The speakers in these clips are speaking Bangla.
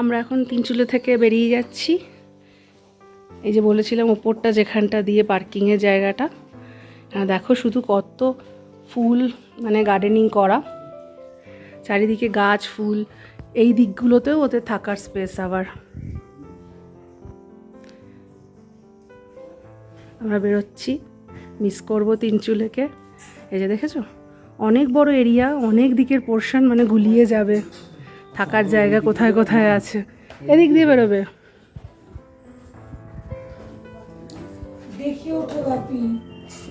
আমরা এখন তিনচুলে থেকে বেরিয়ে যাচ্ছি। এই যে বলেছিলাম, ওপরটা যেখানটা দিয়ে পার্কিংয়ের জায়গাটা। দেখো শুধু কত ফুল মানে গার্ডেনিং করা। চারিদিকে গাছ, ফুল, এই দিকগুলোতেও ওদের থাকার স্পেস আবার। আমরা বেরোচ্ছি। মিস করব তিনচুলেকে এই যে দেখেছ? অনেক বড় এরিয়া অনেক দিকের পোর্শন মানে গুলিয়ে যাবে। থাকার জায়গা কোথায় কোথায় আছে? এদিক দিয়ে বেরোবে।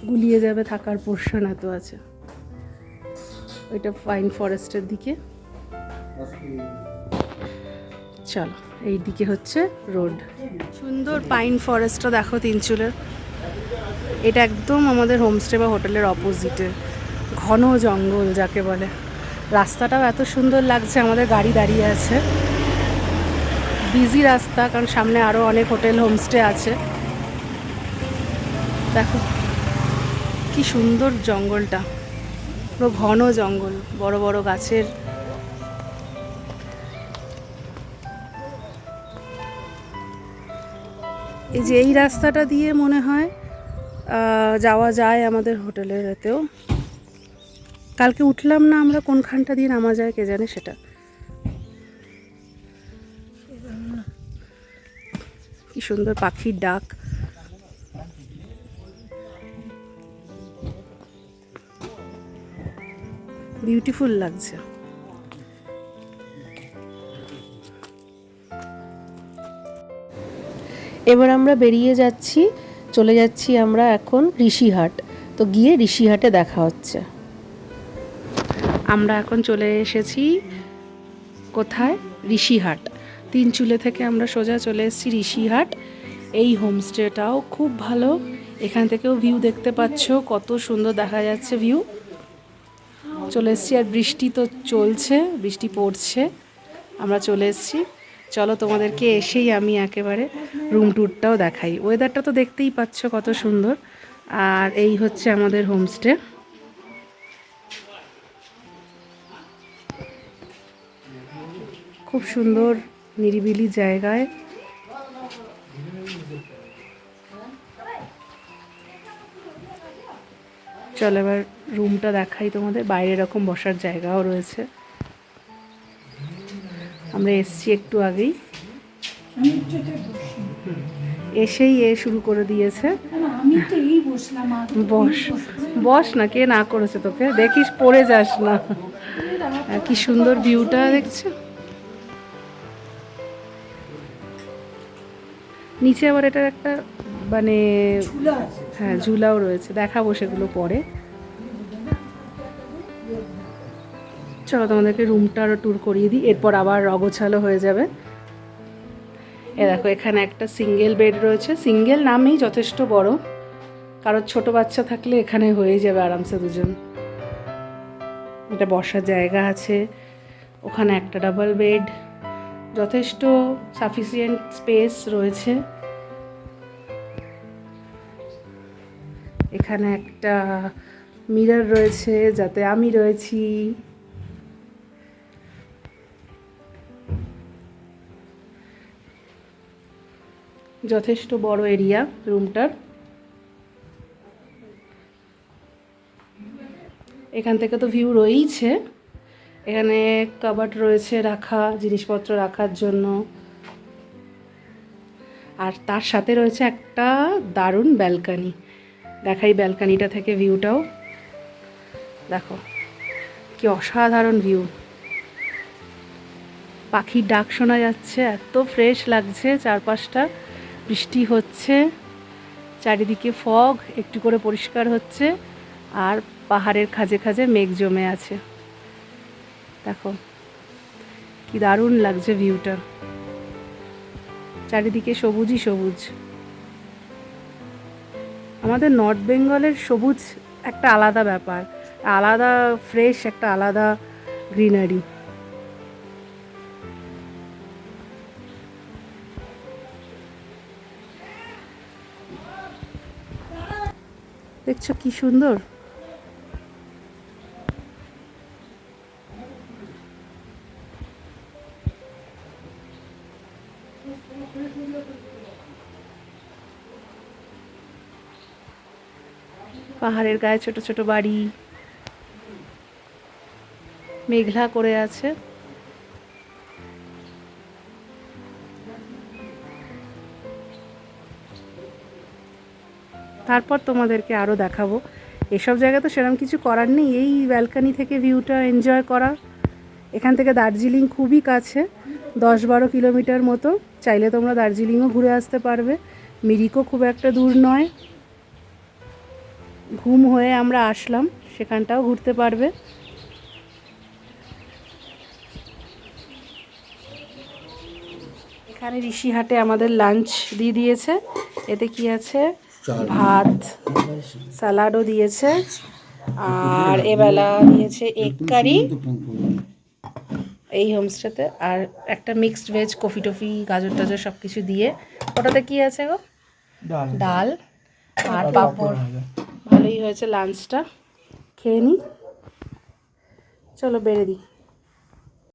গুলিয়ে যাবে থাকার পোর্শন এত আছে। ওইটা পাইন ফরেস্টের দিকে। চলো এই দিকে হচ্ছে রোড। সুন্দর পাইন ফরেস্টটা দেখো তিনচুলের এটা একদম আমাদের হোমস্টে বা হোটেলের অপোজিটে। ঘন জঙ্গল যাকে বলে। রাস্তাটাও এত সুন্দর লাগছে, আমাদের গাড়ি দাঁড়িয়ে আছে। বিজি রাস্তা, কারণ সামনে আরও অনেক হোটেল হোমস্টে আছে। দেখো, কি সুন্দর জঙ্গলটা। পুরো ঘন জঙ্গল, বড় বড় গাছের। এই যে এই রাস্তাটা দিয়ে মনে হয় যাওয়া যায় আমাদের হোটেলের এতেও। কালকে উঠলাম না আমরা, কোনখানটা দিয়ে নামা যায় কে জানে সেটা। কি সুন্দর পাখির ডাক। বিউটিফুল লাগছে। এবার আমরা বেরিয়ে যাচ্ছি, চলে যাচ্ছি আমরা এখন ঋষিহাট। তো গিয়ে ঋষিহাটে দেখা হচ্ছে। আমরা এখন চলে এসেছি কোথায়? ঋষিহাট। তিন চুলে থেকে আমরা সোজা চলে এসেছি ঋষিহাট। এই হোমস্টেটাও খুব ভালো। এখান থেকেও ভিউ দেখতে পাচ্ছ, কত সুন্দর দেখা যাচ্ছে ভিউ। চলে এসেছি আর বৃষ্টি তো চলছে, বৃষ্টি পড়ছে। আমরা চলে এসেছি। চলো তোমাদেরকে এসেই আমি একেবারে রুম ট্যুরটাও দেখাই। ওয়েদারটা তো দেখতেই পাচ্ছ কত সুন্দর। আর এই হচ্ছে আমাদের হোমস্টে খুব সুন্দর নিরিবিলি জায়গায়। চলো এবার রুমটা দেখাই তোমাদের বাইরে এরকম বসার জায়গাও রয়েছে। আমরা এসছি একটু আগেই। এসেই এ শুরু করে দিয়েছে। বস বস না কে না করেছে তোকে? দেখিস পড়ে যাস না। কি সুন্দর ভিউটা দেখছ? নিচে আবার এটার একটা মানে হ্যাঁ ঝুলাও রয়েছে। দেখাবো সেগুলো পরে। চলো তোমাদেরকে রুমটা আরও ট্যুর করিয়ে দিই। এরপর আবার অগোছালো হয়ে যাবে। এ দেখো এখানে একটা সিঙ্গেল বেড রয়েছে। সিঙ্গেল নামেই যথেষ্ট বড়। কারোর ছোট বাচ্চা থাকলে এখানে হয়ে যাবে আরামসে দুজন। এটা বসার জায়গা আছে। ওখানে একটা ডাবল বেড যথেষ্ট সাফিসিয়েন্ট স্পেস রয়েছে। এখানে একটা মিরর রয়েছে, যাতে আমি রয়েছি। যথেষ্ট বড় এরিয়া রুমটার এখান থেকে তো ভিউ রয়েইছে। এখানে কাবাট রয়েছে রাখা, জিনিসপত্র রাখার জন্য। আর তার সাথে রয়েছে একটা দারুণ ব্যালকানি। দেখাই ব্যালকানিটা থেকে ভিউটাও। দেখো, কি অসাধারণ ভিউ। পাখির ডাক শোনা যাচ্ছে, এত ফ্রেশ লাগছে, চারপাশটা বৃষ্টি হচ্ছে, চারিদিকে ফগ, একটু করে পরিষ্কার হচ্ছে, আর পাহাড়ের খাজে খাজে মেঘ জমে আছে। দেখো, কি দারুণ লাগছে ভিউটা চারিদিকে সবুজই সবুজ। আমাদের নর্থ বেঙ্গলের সবুজ একটা আলাদা ব্যাপার, আলাদা ফ্রেশ একটা আলাদা গ্রিনারি দেখছ কি সুন্দর? পাহাড়ের গায়ে ছোট ছোট বাড়ি। মেঘলা করে আছে। তারপর তোমাদেরকে আরও দেখাবো। এসব জায়গা তো সেরকম কিছু করার নেই। এই ব্যালকানি থেকে ভিউটা এনজয় করা। এখান থেকে দার্জিলিং খুবই কাছে, দশ বারো কিলোমিটার মতো। চাইলে তোমরা দার্জিলিংও ঘুরে আসতে পারবে। মিরিকও খুব একটা দূর নয়। ঘুম হয়ে আমরা আসলাম সেখানটাও ঘুরতে পারবে। এখানে ঋষিহাটে আমাদের লাঞ্চ দিয়ে দিয়েছে। এতে কি আছে? ভাত স্যালাডও দিয়েছে। আর এবেলা দিয়েছে এগ কারি এই হোমস্টেতে আর একটা মিক্সড ভেজ কফি টফি গাজর টাজর সব কিছু দিয়ে। ওটাতে কি আছে গো? ডাল। আর পাঁপড়। ভালোই হয়েছে লাঞ্চটা খেয়ে নিই চলো বেড়ে দিই।